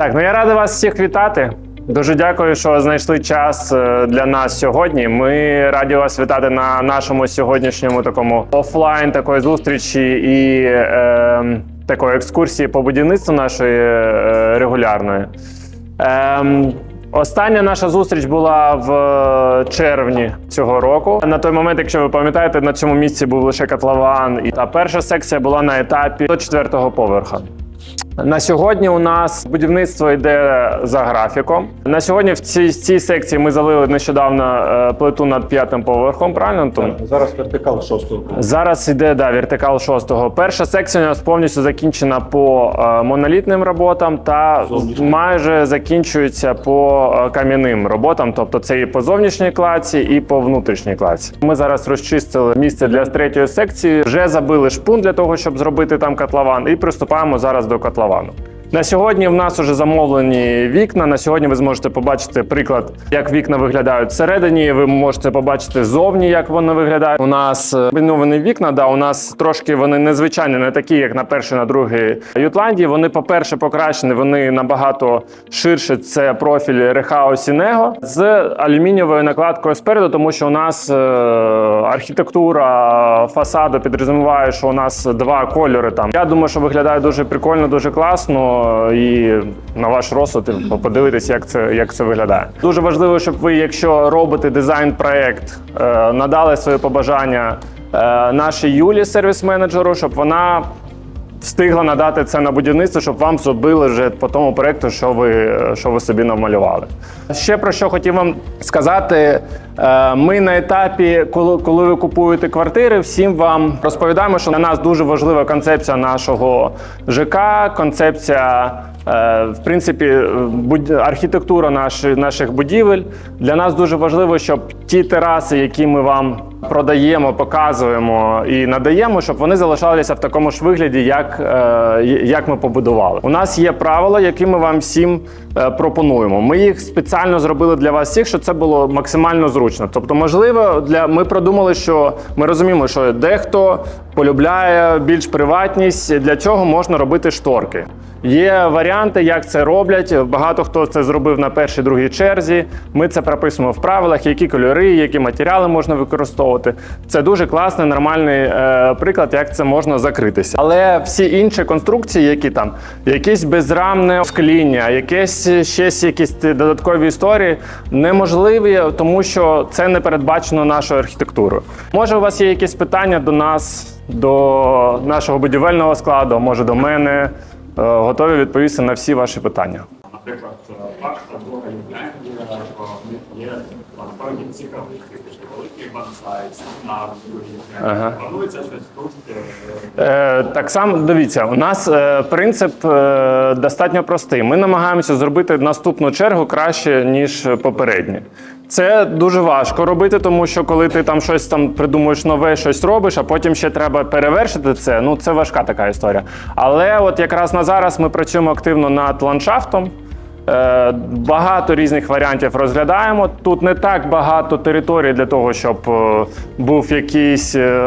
Так, ну я радий вас всіх вітати. Дуже дякую, що знайшли час е, для нас сьогодні. Ми раді вас вітати на нашому сьогоднішньому такому офлайн такої зустрічі і е, такої екскурсії по будівництву нашої е, регулярної. Ем, Остання наша зустріч була в е, червні цього року. На той момент, якщо ви пам'ятаєте, на цьому місці був лише котлован, і та перша секція була на етапі до четвертого поверха. На сьогодні у нас будівництво йде за графіком. На сьогодні в цій, цій секції ми залили нещодавно е, плиту над п'ятим поверхом. Правильно Антон? Зараз вертикал шостого. Зараз іде да, вертикал шостого. Перша секція у нас повністю закінчена по е, монолітним роботам та Зовнішнім. майже закінчується по е, кам'яним роботам. Тобто це і по зовнішній кладці, і по внутрішній кладці. Ми зараз розчистили місце для третьої секції. Вже забили шпун для того, щоб зробити там котлован, і приступаємо зараз до котловану. На сьогодні в нас вже замовлені вікна. На сьогодні ви зможете побачити приклад, як вікна виглядають всередині. Ви можете побачити зовні, як вони виглядають. У нас е, комбіновані вікна. Да, у нас трошки вони незвичайні, не такі, як на перший, на другий Ютландії. Вони, по-перше, покращені. Вони набагато ширше. Це профіль Рехао Сінего з алюмінієвою накладкою спереду, тому що у нас е, архітектура фасаду підрозуміває, що у нас два кольори там. Я думаю, що виглядає дуже прикольно, дуже класно. І на ваш розсуд подивитися, подивитись, як це, як це виглядає. Дуже важливо, щоб ви, якщо робите дизайн-проект, е, надали своє побажання е, нашій Юлі, сервіс-менеджеру, щоб вона встигла надати це на будівництво, щоб вам зробили вже по тому проекту, що ви, що ви собі намалювали. Ще про що хотів вам сказати. Е, Ми на етапі, коли, коли ви купуєте квартири, всім вам розповідаємо, що для нас дуже важлива концепція нашого ЖК, концепція. е, В принципі, архітектура наших будівель для нас дуже важливо, щоб ті тераси, які ми вам продаємо, показуємо і надаємо, щоб вони залишалися в такому ж вигляді, як, е, як ми побудували. У нас є правила, які ми вам всім е, пропонуємо. Ми їх спеціально зробили для вас всіх, щоб це було максимально зручно. Тобто, можливо, для ми продумали, що ми розуміємо, що дехто полюбляє більш приватність. Для цього можна робити шторки. Є варіанти, як це роблять. Багато хто це зробив на першій другій черзі. Ми це прописуємо в правилах, які кольори, які матеріали можна використовувати. Це дуже класний, нормальний е, приклад, як це можна закритися. Але всі інші конструкції, які там, якісь безрамне скління, якесь ще якісь додаткові історії, неможливі, тому що це не передбачено нашою архітектурою. Може, у вас є якісь питання до нас, до нашого будівельного складу, може до мене. Е, Готові відповісти на всі ваші питання. Наприклад, факт друга Ютландія, що в них є насправді цікавий типу, великий на другій Ага. Планується щось тут. е, Е, так само дивіться, у нас е, принцип е, достатньо простий. Ми намагаємося зробити наступну чергу краще, ніж попередні. Це дуже важко робити, тому що коли ти там щось там придумуєш нове, щось робиш, а потім ще треба перевершити це. Ну це важка така історія. Але от якраз на зараз ми працюємо активно над ландшафтом. Е, Багато різних варіантів розглядаємо. Тут не так багато територій для того, щоб е, був якийсь е,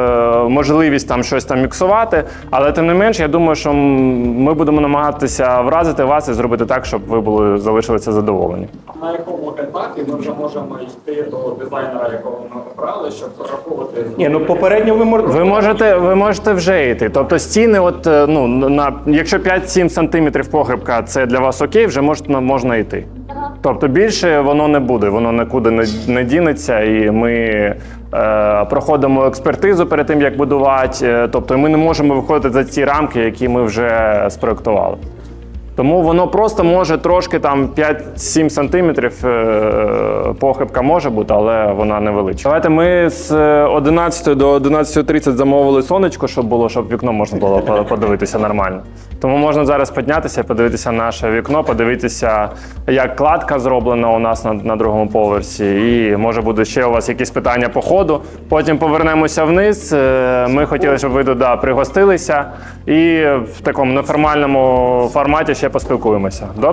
можливість там щось там міксувати. Але тим не менш, я думаю, що ми будемо намагатися вразити вас і зробити так, щоб ви були залишилися задоволені. На якому етапі ми вже можемо йти до дизайнера, якого ми обрали, щоб прораховувати Ні, ну попередньо ви можете. Ви можете, ви можете вже йти. Тобто стіни, от е, ну на якщо 5-7 сантиметрів похибка, це для вас окей, вже можна, можна йти. Тобто більше воно не буде, воно нікуди не, не дінеться, і ми е, проходимо експертизу перед тим, як будувати. Е, Тобто ми не можемо виходити за ті рамки, які ми вже спроектували. Тому воно просто може трошки там 5-7 сантиметрів е, похибка може бути, але вона невеличка. Давайте ми з е, 11 до 11.30 замовили сонечко, щоб було, щоб вікно можна було подивитися нормально. Тому можна зараз піднятися подивитися наше вікно, подивитися, як кладка зроблена у нас на, на другому поверсі. І може буде ще у вас якісь питання по ходу. Потім повернемося вниз. Е, Ми хотіли, щоб ви туди пригостилися і в такому неформальному форматі ще поспілкуємося. Добре?